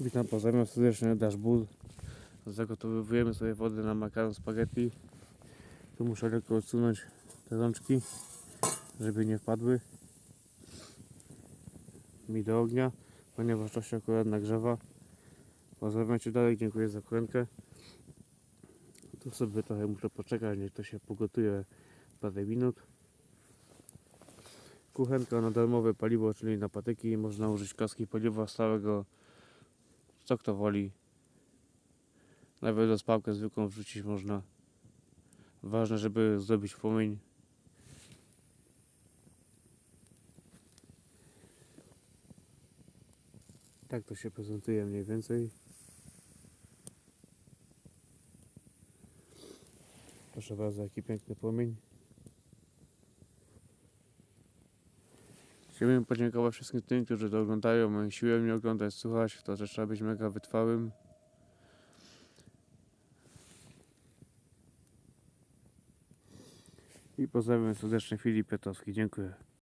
Witam, pozdrawiam serdecznie, Dashboard. Zagotowujemy sobie wodę na makaron spaghetti. Tu muszę lekko odsunąć te rączki, żeby nie wpadły mi do ognia, ponieważ to się akurat nagrzewa. Pozdrawiam Cię dalej, dziękuję za krętkę. Tu sobie trochę muszę poczekać, niech to się pogotuje parę minut. Kuchenka na darmowe paliwo, czyli na patyki. Można użyć kaski paliwa stałego, co kto woli. Nawet rozpałkę zwykłą wrzucić można. Ważne, żeby zrobić płomień. Tak to się prezentuje mniej więcej. Proszę bardzo, jaki piękny płomień. Chciałbym podziękować wszystkim tym, którzy to oglądają. Siłę mnie oglądać, słuchać. To też trzeba być mega wytrwałym. I pozdrawiam serdecznie Filip Piotowski. Dziękuję.